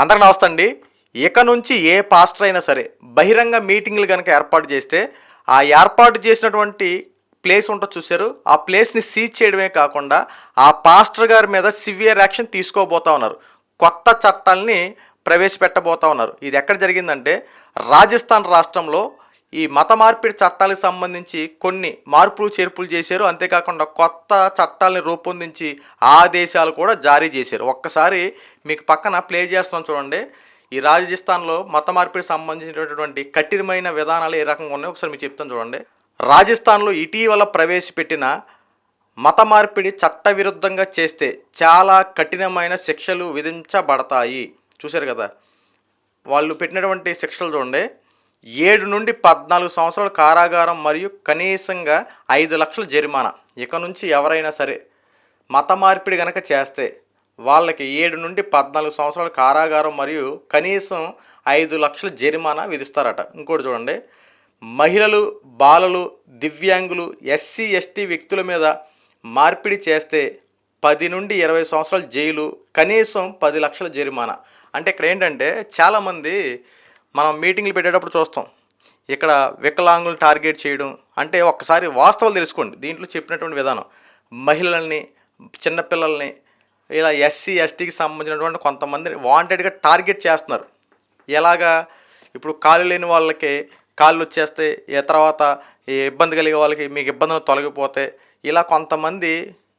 అందరికి నమస్తే అండి. ఇక నుంచి ఏ పాస్టర్ అయినా సరే బహిరంగ మీటింగ్లు కనుక ఏర్పాటు చేస్తే ఆ ఏర్పాటు చేసినటువంటి ప్లేస్ ఉంటుంది చూశారు. ఆ ప్లేస్ని సీజ్ చేయడమే కాకుండా ఆ పాస్టర్ గారి మీద సివియర్ యాక్షన్ తీసుకోబోతా ఉన్నారు. కొత్త చట్టాలని ప్రవేశపెట్టబోతా ఉన్నారు. ఇది ఎక్కడ జరిగిందంటే రాజస్థాన్ రాష్ట్రంలో ఈ మత మార్పిడి చట్టాలకు సంబంధించి కొన్ని మార్పులు చేర్పులు చేశారు. అంతేకాకుండా కొత్త చట్టాలని రూపొందించి ఆదేశాలు కూడా జారీ చేశారు. ఒక్కసారి మీకు పక్కన ప్లే చేస్తాం చూడండి. ఈ రాజస్థాన్లో మత మార్పిడికి సంబంధించినటువంటి కఠినమైన విధానాలు ఏ రకంగా ఉన్నాయో ఒకసారి మీకు చెప్తాను చూడండి. రాజస్థాన్లో ఇటీవల ప్రవేశపెట్టిన మత మార్పిడి చట్టవిరుద్ధంగా చేస్తే చాలా కఠినమైన శిక్షలు విధించబడతాయి. చూశారు కదా? వాళ్ళు పెట్టినటువంటి శిక్షలు చూడండి. ఏడు నుండి పద్నాలుగు సంవత్సరాల కారాగారం మరియు కనీసంగా ఐదు లక్షల జరిమానా. ఇక నుంచి ఎవరైనా సరే మత మార్పిడి గనక చేస్తే వాళ్ళకి ఏడు నుండి పద్నాలుగు సంవత్సరాల కారాగారం మరియు కనీసం ఐదు లక్షల జరిమానా విధిస్తారట. ఇంకోటి చూడండి. మహిళలు బాలలు దివ్యాంగులు ఎస్సీ ఎస్టీ వ్యక్తుల మీద మార్పిడి చేస్తే పది నుండి ఇరవై సంవత్సరాల జైలు కనీసం పది లక్షల జరిమానా. అంటే ఇక్కడ ఏంటంటే చాలామంది మనం మీటింగ్లు పెట్టేటప్పుడు చూస్తాం. ఇక్కడ వికలాంగులు టార్గెట్ చేయడం అంటే ఒక్కసారి వాస్తవాలు తెలుసుకోండి. దీంట్లో చెప్పినటువంటి విధానం. మహిళల్ని చిన్నపిల్లల్ని ఇలా ఎస్సీ ఎస్టీకి సంబంధించినటువంటి కొంతమందిని వాంటెడ్గా టార్గెట్ చేస్తున్నారు. ఎలాగా? ఇప్పుడు కాళ్ళు లేని వాళ్ళకి కాళ్ళు వచ్చేస్తే ఏ తర్వాత ఇబ్బంది కలిగే వాళ్ళకి మీకు ఇబ్బందులు తొలగిపోతే ఇలా కొంతమంది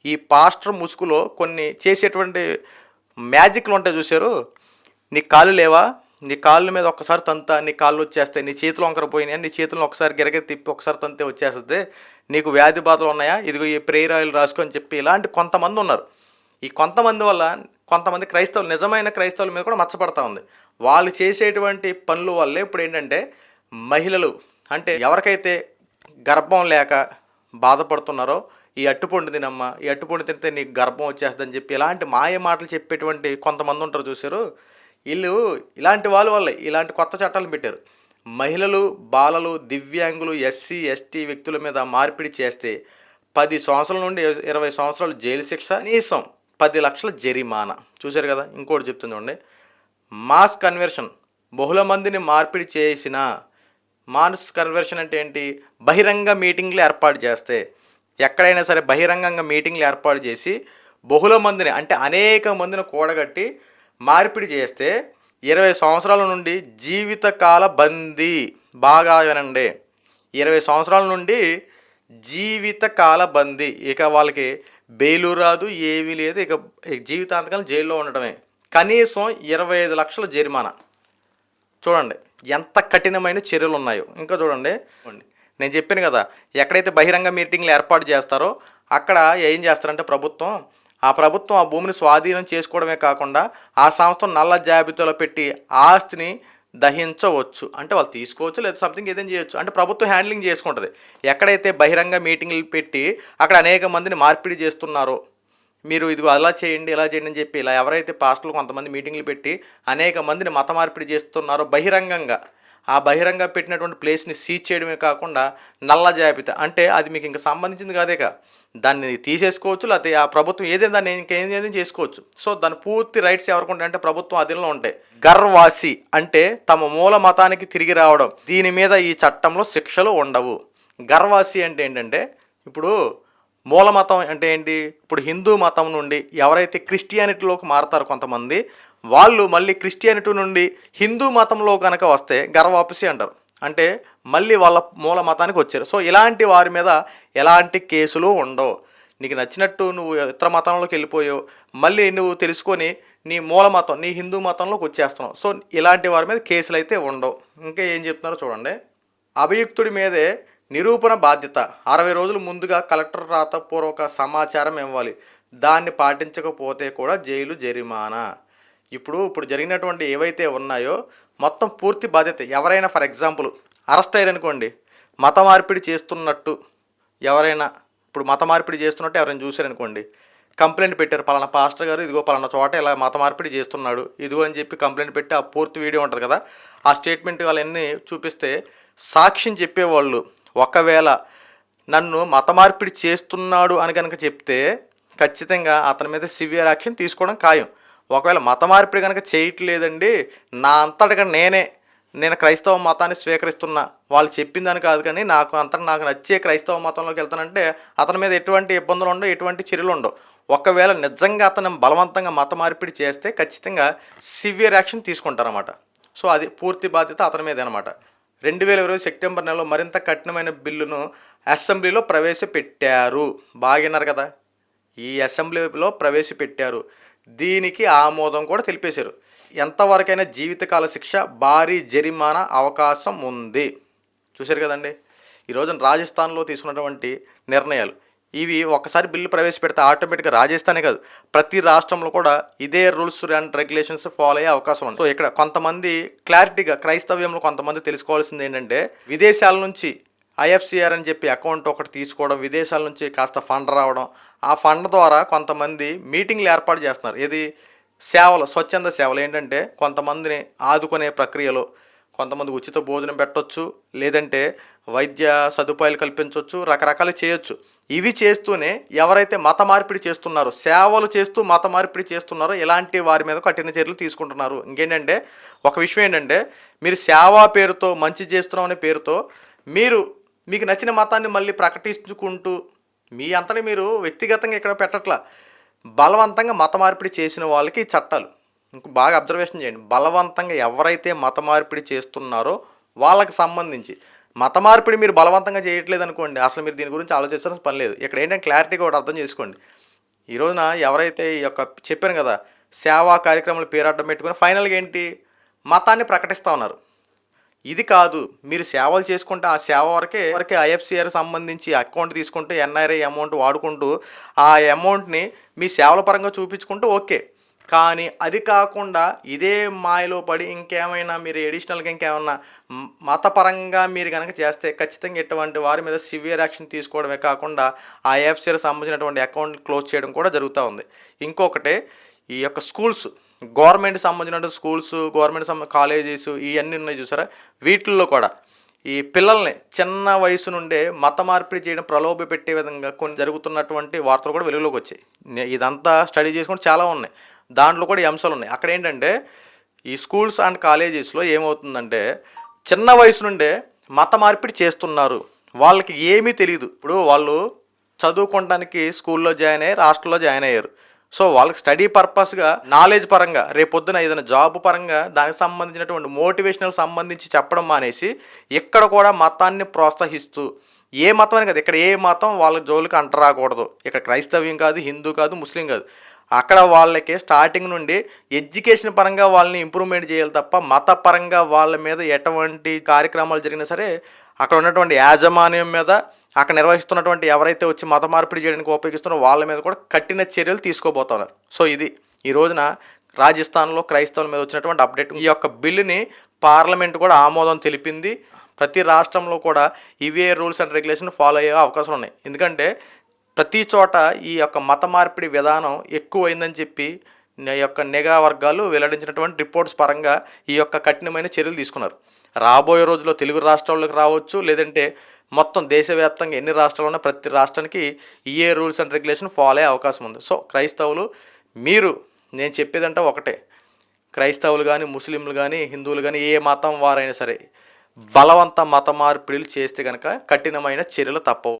ఈ పాస్టర్ ముసుగులో కొన్ని చేసేటువంటి మ్యాజిక్లు ఉంటాయి చూశారు. నీ కాళ్ళు లేవా? నీ కాళ్ళ మీద ఒక్కసారి తంతా నీ కాళ్ళు వచ్చేస్తాయి నీ చేతులు వంకరపోయినాయి నీ చేతులను ఒకసారి గిరగ తిప్పి ఒకసారి తంతే వచ్చేస్తుంది. నీకు వ్యాధి బాధలు ఉన్నాయా? ఇదిగో ఈ ప్రేయర్ ఆయిల్ రాసుకొని చెప్పి ఇలాంటి కొంతమంది ఉన్నారు. ఈ కొంతమంది వల్ల కొంతమంది క్రైస్తవులు నిజమైన క్రైస్తవుల మీద కూడా మచ్చపడతా ఉంది. వాళ్ళు చేసేటువంటి పనుల వల్లే ఇప్పుడు ఏంటంటే మహిళలు అంటే ఎవరికైతే గర్భం లేక బాధపడుతున్నారో ఈ అట్టుపండు తినమ్మ ఈ అట్టుపండు తింటే నీకు గర్భం వచ్చేస్తుందని చెప్పి ఇలాంటి మాయ మాటలు చెప్పేటువంటి కొంతమంది ఉంటారు చూసారు వీళ్ళు ఇలాంటి వాళ్ళ వల్ల ఇలాంటి కొత్త చట్టాలు పెట్టారు. మహిళలు బాలలు దివ్యాంగులు ఎస్సీ ఎస్టీ వ్యక్తుల మీద మార్పిడి చేస్తే పది సంవత్సరాల నుండి ఇరవై సంవత్సరాలు జైలు శిక్ష కనీసం పది లక్షల జరిమానా. చూశారు కదా ఇంకోటి చెప్తుంది చూడండి. మాస్ కన్వర్షన్ బహుళ మందిని మార్పిడి చేసిన మాస్ కన్వర్షన్ అంటే ఏంటి? బహిరంగ మీటింగ్లు ఏర్పాటు చేస్తే ఎక్కడైనా సరే బహిరంగంగా మీటింగ్లు ఏర్పాటు చేసి బహుళ మందిని అంటే అనేక మందిని కూడగట్టి మార్పిడి చేస్తే ఇరవై సంవత్సరాల నుండి జీవితకాల బందీ. బాగా వినండి. ఇరవై సంవత్సరాల నుండి జీవితకాల బందీ. ఇక వాళ్ళకి బెయిలు రాదు ఏమీ లేదు. ఇక జీవితాంతకాలం జైల్లో ఉండటమే. కనీసం ఇరవై ఐదు లక్షల జరిమానా. చూడండి ఎంత కఠినమైన చర్యలు ఉన్నాయో. ఇంకా చూడండి. చూడండి. నేను చెప్పాను కదా ఎక్కడైతే బహిరంగ మీటింగ్లు ఏర్పాటు చేస్తారో అక్కడ ఏం చేస్తారంటే ప్రభుత్వం ఆ ప్రభుత్వం ఆ భూమిని స్వాధీనం చేసుకోవడమే కాకుండా ఆ సంస్థను నల్ల జాబితాలో పెట్టి ఆస్తిని దహించవచ్చు. అంటే వాళ్ళు తీసుకోవచ్చు లేదా సంథింగ్ ఏదైనా చేయొచ్చు. అంటే ప్రభుత్వం హ్యాండ్లింగ్ చేసుకుంటుంది. ఎక్కడైతే బహిరంగ మీటింగ్లు పెట్టి అక్కడ అనేక మందిని మార్పిడి చేస్తున్నారో మీరు ఇదిగో అలా చేయండి ఇలా చేయండి అని చెప్పి ఇలా ఎవరైతే పాస్టర్లు కొంతమంది మీటింగ్లు పెట్టి అనేక మందిని మత మార్పిడి చేస్తున్నారో బహిరంగంగా ఆ బహిరంగ పెట్టినటువంటి ప్లేస్ని సీజ్ చేయడమే కాకుండా నల్ల జాబితా. అంటే అది మీకు ఇంకా సంబంధించింది కాదేక. దాన్ని తీసేసుకోవచ్చు లేకపోతే ఆ ప్రభుత్వం ఏదైనా దాన్ని ఇంకేం చేసుకోవచ్చు. సో దాని పూర్తి రైట్స్ ఎవరికి ఉంటాయంటే ప్రభుత్వం అధీనంలో ఉంటాయి. గర్వాసి అంటే తమ మూల మతానికి తిరిగి రావడం. దీని మీద ఈ చట్టంలో శిక్షలు ఉండవు. గర్వాసి అంటే ఏంటంటే ఇప్పుడు మూల మతం అంటే ఏంటి? ఇప్పుడు హిందూ మతం నుండి ఎవరైతే క్రిస్టియానిటీలోకి మారతారో కొంతమంది వాళ్ళు మళ్ళీ క్రిస్టియానిటీ నుండి హిందూ మతంలో కనుక వస్తే గర్వాపసి అంటారు. అంటే మళ్ళీ వాళ్ళ మూల మతానికి వచ్చారు. సో ఇలాంటి వారి మీద ఎలాంటి కేసులు ఉండవు. నీకు నచ్చినట్టు నువ్వు ఇతర మతంలోకి వెళ్ళిపోయావు. మళ్ళీ నువ్వు తెలుసుకొని నీ మూల మతం నీ హిందూ మతంలోకి వచ్చేస్తున్నావు. సో ఇలాంటి వారి మీద కేసులు అయితే ఉండవు. ఇంకా ఏం చెప్తున్నారో చూడండి. అభియుక్తుడి మీదే నిరూపణ బాధ్యత. అరవై రోజుల ముందుగా కలెక్టర్ రాతపూర్వక సమాచారం ఇవ్వాలి. దాన్ని పాటించకపోతే కూడా జైలు జరిమానా. ఇప్పుడు ఇప్పుడు జరిగినటువంటి ఏవైతే ఉన్నాయో మొత్తం పూర్తి బాధ్యత. ఎవరైనా ఫర్ ఎగ్జాంపుల్ అరెస్ట్ అయ్యారనుకోండి మత మార్పిడి చేస్తున్నట్టు ఎవరైనా ఇప్పుడు మత మార్పిడి చేస్తున్నట్టు ఎవరైనా చూశారనుకోండి కంప్లైంట్ పెట్టారు. పలానా పాస్టర్ గారు ఇదిగో పలానా చోట ఇలా మత మార్పిడి చేస్తున్నాడు ఇదిగో అని చెప్పి కంప్లైంట్ పెట్టి ఆ పూర్తి వీడియో ఉంటుంది కదా ఆ స్టేట్మెంట్ వాళ్ళన్నీ చూపిస్తే సాక్ష్యం చెప్పేవాళ్ళు ఒకవేళ నన్ను మత మార్పిడి చేస్తున్నాడు అని కనుక చెప్తే ఖచ్చితంగా అతని మీద సివియర్ యాక్షన్ తీసుకోవడం ఖాయం. ఒకవేళ మత మార్పిడి కనుక చేయట్లేదండి నా అంతటగా నేనే నేను క్రైస్తవ మతాన్ని స్వీకరిస్తున్నా. వాళ్ళు చెప్పిందని కాదు కానీ నాకు అంత నాకు నచ్చే క్రైస్తవ మతంలోకి వెళ్తానంటే అతని మీద ఎటువంటి ఇబ్బందులు ఉండవు ఎటువంటి చర్యలు ఉండవు. ఒకవేళ నిజంగా అతను బలవంతంగా మత మార్పిడి చేస్తే ఖచ్చితంగా సివియర్ యాక్షన్ తీసుకుంటారన్నమాట. సో అది పూర్తి బాధ్యత అతని మీద అనమాట రెండు వేల ఇరవై సెప్టెంబర్ నెలలో మరింత కఠినమైన బిల్లును అసెంబ్లీలో ప్రవేశపెట్టారు. బాగిన్నారు కదా? ఈ అసెంబ్లీలో ప్రవేశపెట్టారు. దీనికి ఆమోదం కూడా తెలిపేశారు. ఎంతవరకైనా జీవితకాల శిక్ష భారీ జరిమానా అవకాశం ఉంది. చూశారు కదండి? ఈ రోజున రాజస్థాన్లో తీసుకున్నటువంటి నిర్ణయాలు. ఇవి ఒకసారి బిల్లు ప్రవేశపెడితే ఆటోమేటిక్గా రాజస్థానే కాదు ప్రతి రాష్ట్రంలో కూడా ఇదే రూల్స్ అండ్ రెగ్యులేషన్స్ ఫాలో అయ్యే అవకాశం ఉంది. సో ఇక్కడ కొంతమంది క్లారిటీగా క్రైస్తవ్యంలో కొంతమంది తెలుసుకోవాల్సింది ఏంటంటే విదేశాల నుంచి ఐఎఫ్సిఆర్ అని చెప్పి అకౌంట్ ఒకటి తీసుకోవడం విదేశాల నుంచి కాస్త ఫండ్ రావడం ఆ ఫండ్ ద్వారా కొంతమంది మీటింగ్లు ఏర్పాటు చేస్తున్నారు. ఇది సేవలు స్వచ్ఛంద సేవలు. ఏంటంటే కొంతమందిని ఆదుకునే ప్రక్రియలో కొంతమంది ఉచిత భోజనం పెట్టవచ్చు లేదంటే వైద్య సదుపాయాలు కల్పించవచ్చు రకరకాలు చేయొచ్చు. ఇవి చేస్తూనే ఎవరైతే మత మార్పిడి చేస్తున్నారో సేవలు చేస్తూ మత మార్పిడి చేస్తున్నారో ఇలాంటి వారి మీద కఠిన చర్యలు తీసుకుంటున్నారు. ఇంకేంటంటే ఒక విషయం ఏంటంటే మీరు సేవా పేరుతో మంచి చేస్తున్నాం అనే పేరుతో మీరు మీకు నచ్చిన మతాన్ని మళ్ళీ ప్రకటించుకుంటూ మీ అంతని మీరు వ్యక్తిగతంగా ఇక్కడ పెట్టట్లా. బలవంతంగా మత మార్పిడి చేసిన వాళ్ళకి చట్టాలు. ఇంక బాగా అబ్జర్వేషన్ చేయండి. బలవంతంగా ఎవరైతే మత మార్పిడి చేస్తున్నారో వాళ్ళకి సంబంధించి. మత మార్పిడి మీరు బలవంతంగా చేయట్లేదు అనుకోండి అసలు మీరు దీని గురించి ఆలోచించాల్సిన పని లేదు. ఇక్కడ ఏంటంటే క్లారిటీగా ఒకటి అర్థం చేసుకోండి. ఈ రోజున ఎవరైతే ఈ యొక్క చెప్పాను కదా సేవా కార్యక్రమాలు పేరు పెట్టుకుని ఫైనల్గా ఏంటి? మతాన్ని ప్రకటిస్తూ ఉన్నారు. ఇది కాదు. మీరు సేవలు చేసుకుంటే ఆ సేవ వరకే వరకే ఐఎఫ్సిఆర్ సంబంధించి అకౌంట్ తీసుకుంటూ ఎన్ఆర్ఐ అమౌంట్ వాడుకుంటూ ఆ అమౌంట్ని మీ సేవల పరంగా చూపించుకుంటూ ఓకే. కానీ అది కాకుండా ఇదే మాయలో పడి ఇంకేమైనా మీరు ఎడిషనల్గా ఇంకేమన్నా మతపరంగా మీరు కనుక చేస్తే ఖచ్చితంగా ఇటువంటి వారి మీద సివియర్ యాక్షన్ తీసుకోవడమే కాకుండా ఆ ఐఎఫ్సిఆర్ సంబంధించినటువంటి అకౌంట్ క్లోజ్ చేయడం కూడా జరుగుతూ ఉంది. ఇంకొకటి ఈ యొక్క స్కూల్స్ గవర్నమెంట్ సంబంధించిన స్కూల్స్ గవర్నమెంట్ సంబంధ కాలేజెస్ ఇవన్నీ ఉన్నాయి చూసారా? వీటిల్లో కూడా ఈ పిల్లల్ని చిన్న వయసు నుండే మత మార్పిడి చేయడం ప్రలోభ పెట్టే విధంగా కొన్ని జరుగుతున్నటువంటి వార్తలు కూడా వెలుగులోకి వచ్చాయి. ఇదంతా స్టడీ చేసుకుంటే చాలా ఉన్నాయి. దాంట్లో కూడా ఈ అంశాలు ఉన్నాయి. అక్కడ ఏంటంటే ఈ స్కూల్స్ అండ్ కాలేజెస్లో ఏమవుతుందంటే చిన్న వయసు నుండే మత మార్పిడి చేస్తున్నారు. వాళ్ళకి ఏమీ తెలియదు ఇప్పుడు వాళ్ళు చదువుకోవడానికి స్కూల్లో జాయిన్ అయ్యి రాష్ట్రంలో జాయిన్ అయ్యారు. సో వాళ్ళకి స్టడీ పర్పస్గా నాలెడ్జ్ పరంగా రేపొద్దున ఏదైనా జాబ్ పరంగా దానికి సంబంధించినటువంటి మోటివేషనల్ సంబంధించి చెప్పడం మానేసి ఇక్కడ కూడా మతాన్ని ప్రోత్సహిస్తూ ఏ మతం అని కాదు ఇక్కడ ఏ మతం వాళ్ళ జోలికి అంటరాకూడదు. ఇక్కడ క్రైస్తవ్యం కాదు హిందూ కాదు ముస్లిం కాదు. అక్కడ వాళ్ళకి స్టార్టింగ్ నుండి ఎడ్యుకేషన్ పరంగా వాళ్ళని ఇంప్రూవ్మెంట్ చేయాలి తప్ప మతపరంగా వాళ్ళ మీద ఎటువంటి కార్యక్రమాలు జరిగినా సరే అక్కడ ఉన్నటువంటి యాజమాన్యం మీద అక్కడ నిర్వహిస్తున్నటువంటి ఎవరైతే వచ్చి మత మార్పిడి చేయడానికి ఉపయోగిస్తున్నారో వాళ్ళ మీద కూడా కఠిన చర్యలు తీసుకోబోతున్నారు సో ఇది ఈ రోజున రాజస్థాన్లో క్రైస్తవుల మీద వచ్చినటువంటి అప్డేట్. ఈ యొక్క బిల్లుని పార్లమెంట్ కూడా ఆమోదం తెలిపింది. ప్రతి రాష్ట్రంలో కూడా ఇవే రూల్స్ అండ్ రెగ్యులేషన్ ఫాలో అయ్యే అవకాశం ఉన్నాయి. ఎందుకంటే ప్రతి చోట ఈ యొక్క మత మార్పిడి విధానం ఎక్కువైందని చెప్పి యొక్క నిఘా వర్గాలు వెల్లడించినటువంటి రిపోర్ట్స్ పరంగా ఈ యొక్క కఠినమైన చర్యలు తీసుకున్నారు. రాబోయే రోజుల్లో తెలుగు రాష్ట్రాల్లోకి రావచ్చు లేదంటే మొత్తం దేశవ్యాప్తంగా ఎన్ని రాష్ట్రాలు ఉన్నా ప్రతి రాష్ట్రానికి ఏ రూల్స్ అండ్ రెగ్యులేషన్ ఫాలో అయ్యే అవకాశం ఉంది. సో క్రైస్తవులు మీరు నేను చెప్పేదంటే ఒకటే. క్రైస్తవులు కానీ ముస్లింలు కానీ హిందువులు కానీ ఏ మతం వారైనా సరే బలవంత మత మార్పిడిలు చేస్తే కనుక కఠినమైన చర్యలు తప్పవు.